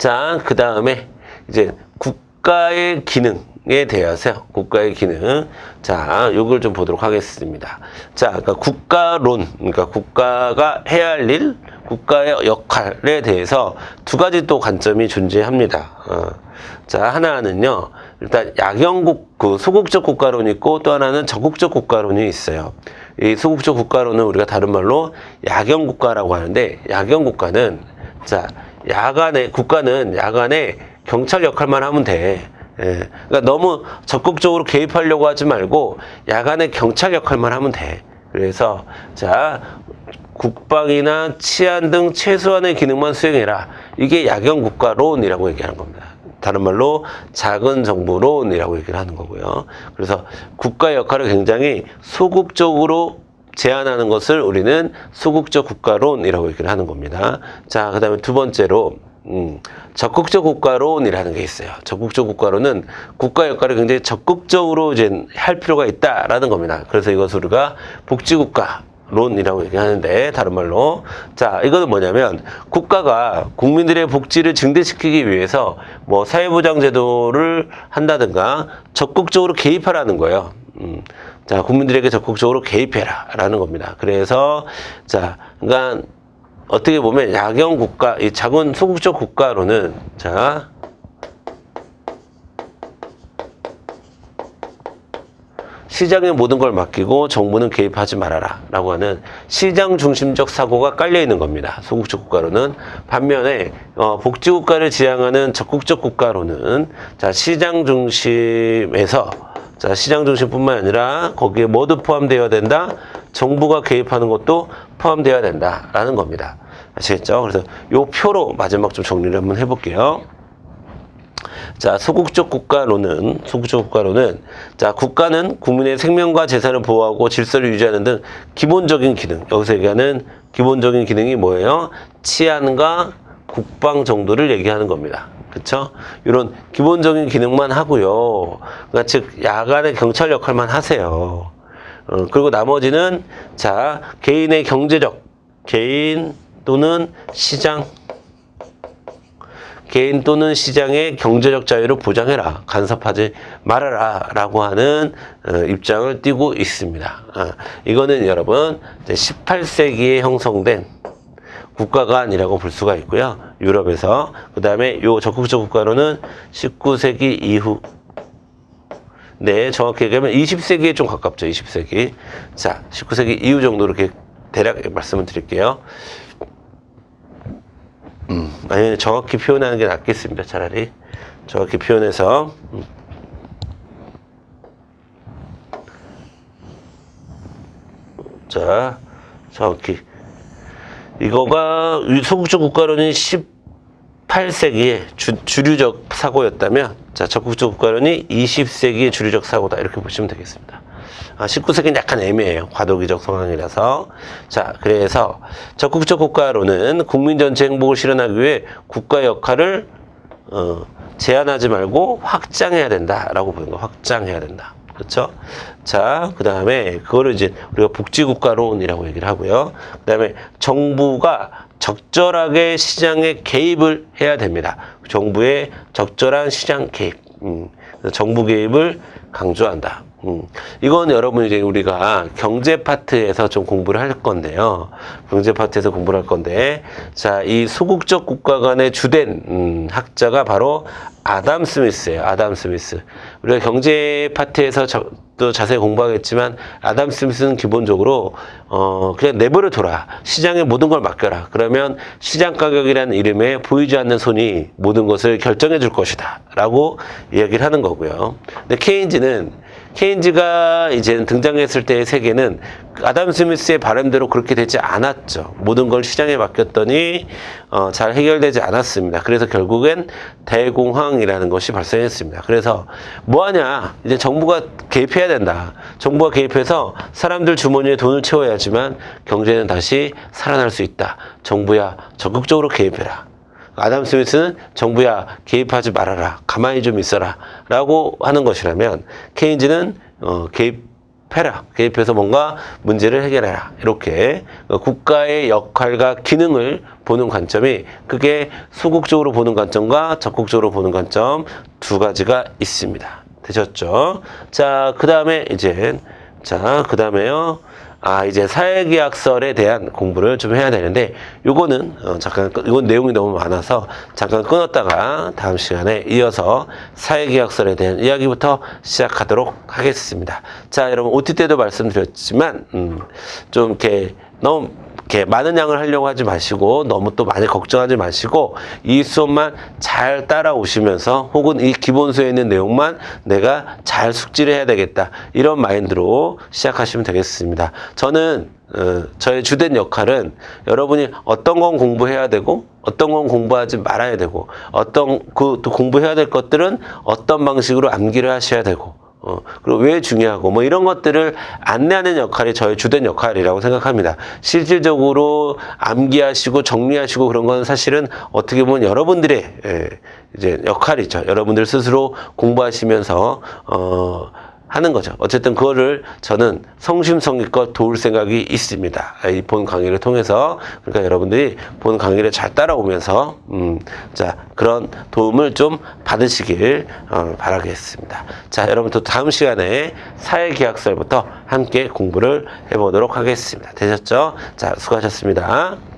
자, 그 다음에 이제 국가의 기능에 대해서 국가의 기능. 자, 요걸 좀 보도록 하겠습니다. 자, 그러니까 국가론, 그러니까 국가가 해야 할 일, 국가의 역할에 대해서 두 가지 또 관점이 존재합니다. 어. 자, 하나는요, 일단 약영국, 그 소국적 국가론이 있고 또 하나는 적국적 국가론이 있어요. 이 소국적 국가론은 우리가 다른 말로 야경 국가라고 하는데 야경 국가는 자 야간에 국가는 야간에 경찰 역할만 하면 돼. 예. 그러니까 너무 적극적으로 개입하려고 하지 말고 야간에 경찰 역할만 하면 돼. 그래서 자 국방이나 치안 등 최소한의 기능만 수행해라. 이게 야경 국가론이라고 얘기하는 겁니다. 다른 말로 작은 정부론이라고 얘기를 하는 거고요. 그래서 국가 역할을 굉장히 소극적으로 제한하는 것을 우리는 소극적 국가론이라고 얘기를 하는 겁니다. 자, 그 다음에 두 번째로, 음, 적극적 국가론이라는 게 있어요. 적극적 국가론은 국가 역할을 굉장히 적극적으로 이제 할 필요가 있다라는 겁니다. 그래서 이것을 우리가 복지국가, 론이라고 얘기하는데 다른 말로 자 이거는 뭐냐면 국가가 국민들의 복지를 증대시키기 위해서 뭐 사회보장제도를 한다든가 적극적으로 개입하라는 거예요. 음. 자 국민들에게 적극적으로 개입해라 라는 겁니다. 그래서 자 그러니까 어떻게 보면 야경 국가 이 작은 소극적 국가로는 자 시장의 모든 걸 맡기고 정부는 개입하지 말아라 라고 하는 시장 중심적 사고가 깔려 있는 겁니다. 소극적 국가로는 반면에 어, 복지 국가를 지향하는 적극적 국가로는 자 시장 중심에서 자 시장 중심뿐만 아니라 거기에 모두 포함되어야 된다. 정부가 개입하는 것도 포함되어야 된다라는 겁니다. 아시겠죠? 그래서 요 표로 마지막 좀 정리를 한번 해볼게요. 자, 소극적 국가로는, 소극적 국가로는, 자, 국가는 국민의 생명과 재산을 보호하고 질서를 유지하는 등 기본적인 기능, 여기서 얘기하는 기본적인 기능이 뭐예요? 치안과 국방 정도를 얘기하는 겁니다. 그쵸? 이런 기본적인 기능만 하고요. 그러니까 즉, 야간의 경찰 역할만 하세요. 어, 그리고 나머지는, 자, 개인의 경제적, 개인 또는 시장, 개인 또는 시장의 경제적 자유를 보장해라. 간섭하지 말아라. 라고 하는 어, 입장을 띄고 있습니다. 아, 이거는 여러분 18세기에 형성된 국가가 아니라고 볼 수가 있고요. 유럽에서. 그 다음에 요 적극적 국가로는 19세기 이후 네, 정확히 얘기하면 20세기에 좀 가깝죠. 20세기. 자, 19세기 이후 정도 이렇게 대략 말씀을 드릴게요. 음, 아니, 정확히 표현하는 게 낫겠습니다. 차라리. 정확히 표현해서. 음. 자, 정확히. 이거가 소극적 국가론이 18세기에 주, 주류적 사고였다면, 자, 적극적 국가론이 20세기의 주류적 사고다. 이렇게 보시면 되겠습니다. 아, 19세기는 약간 애매해요. 과도기적 상황이라서. 자, 그래서 적극적 국가로는 국민 전체 행복을 실현하기 위해 국가 역할을 어, 제한하지 말고 확장해야 된다라고 보는 거. 확장해야 된다. 그렇죠? 자, 그 다음에 그거를 이제 우리가 복지국가론이라고 얘기를 하고요. 그 다음에 정부가 적절하게 시장에 개입을 해야 됩니다. 정부의 적절한 시장 개입. 음, 정부 개입을 강조한다. 음, 이건 여러분 이제 우리가 경제 파트에서 좀 공부를 할 건데요. 경제 파트에서 공부를 할 건데, 자, 이 소극적 국가 간의 주된 음, 학자가 바로 아담 스미스예요. 아담 스미스. 우리가 경제 파트에서 저, 또 자세히 공부하겠지만 아담 스미스는 기본적으로 어 그냥 내버려 둬라. 시장에 모든 걸 맡겨라. 그러면 시장 가격이라는 이름에 보이지 않는 손이 모든 것을 결정해 줄 것이다라고 이야기를 하는 거고요. 근데 케인즈는 케인즈가 이제 등장했을 때의 세계는 아담 스미스의 바람대로 그렇게 되지 않았죠. 모든 걸 시장에 맡겼더니 어, 잘 해결되지 않았습니다. 그래서 결국엔 대공황이라는 것이 발생했습니다. 그래서 뭐하냐 이제 정부가 개입해야 된다. 정부가 개입해서 사람들 주머니에 돈을 채워야지만 경제는 다시 살아날 수 있다. 정부야 적극적으로 개입해라. 아담 스미스는 정부야 개입하지 말아라 가만히 좀 있어라 라고 하는 것이라면 케인즈는 어, 개입 개입해라. 개입해서 뭔가 문제를 해결해라. 이렇게 어, 국가의 역할과 기능을 보는 관점이 그게 소극적으로 보는 관점과 적극적으로 보는 관점 두 가지가 있습니다. 되셨죠? 자, 그 다음에 이제 자, 그 다음에요. 아, 이제 사회계약설에 대한 공부를 좀 해야 되는데, 요거는, 어, 잠깐, 끊- 이건 내용이 너무 많아서 잠깐 끊었다가 다음 시간에 이어서 사회계약설에 대한 이야기부터 시작하도록 하겠습니다. 자, 여러분, OT 때도 말씀드렸지만, 음, 좀 이렇게 너무 이렇게 많은 양을 하려고 하지 마시고 너무 또 많이 걱정하지 마시고 이 수업만 잘 따라오시면서 혹은 이 기본서에 있는 내용만 내가 잘 숙지를 해야 되겠다 이런 마인드로 시작하시면 되겠습니다. 저는 어, 저의 주된 역할은 여러분이 어떤 건 공부해야 되고 어떤 건 공부하지 말아야 되고 어떤 그 또 공부해야 될 것들은 어떤 방식으로 암기를 하셔야 되고 어, 그리고 왜 중요하고 뭐 이런 것들을 안내하는 역할이 저의 주된 역할이라고 생각합니다. 실질적으로 암기하시고 정리하시고 그런 건 사실은 어떻게 보면 여러분들의 예, 이제 역할이죠. 여러분들 스스로 공부하시면서 어 하는 거죠. 어쨌든 그거를 저는 성심성의껏 도울 생각이 있습니다. 이 본 강의를 통해서 그러니까 여러분들이 본 강의를 잘 따라오면서 음, 자 그런 도움을 좀 받으시길 어, 바라겠습니다. 자 여러분 또 다음 시간에 사회계약설부터 함께 공부를 해보도록 하겠습니다. 되셨죠? 자 수고하셨습니다.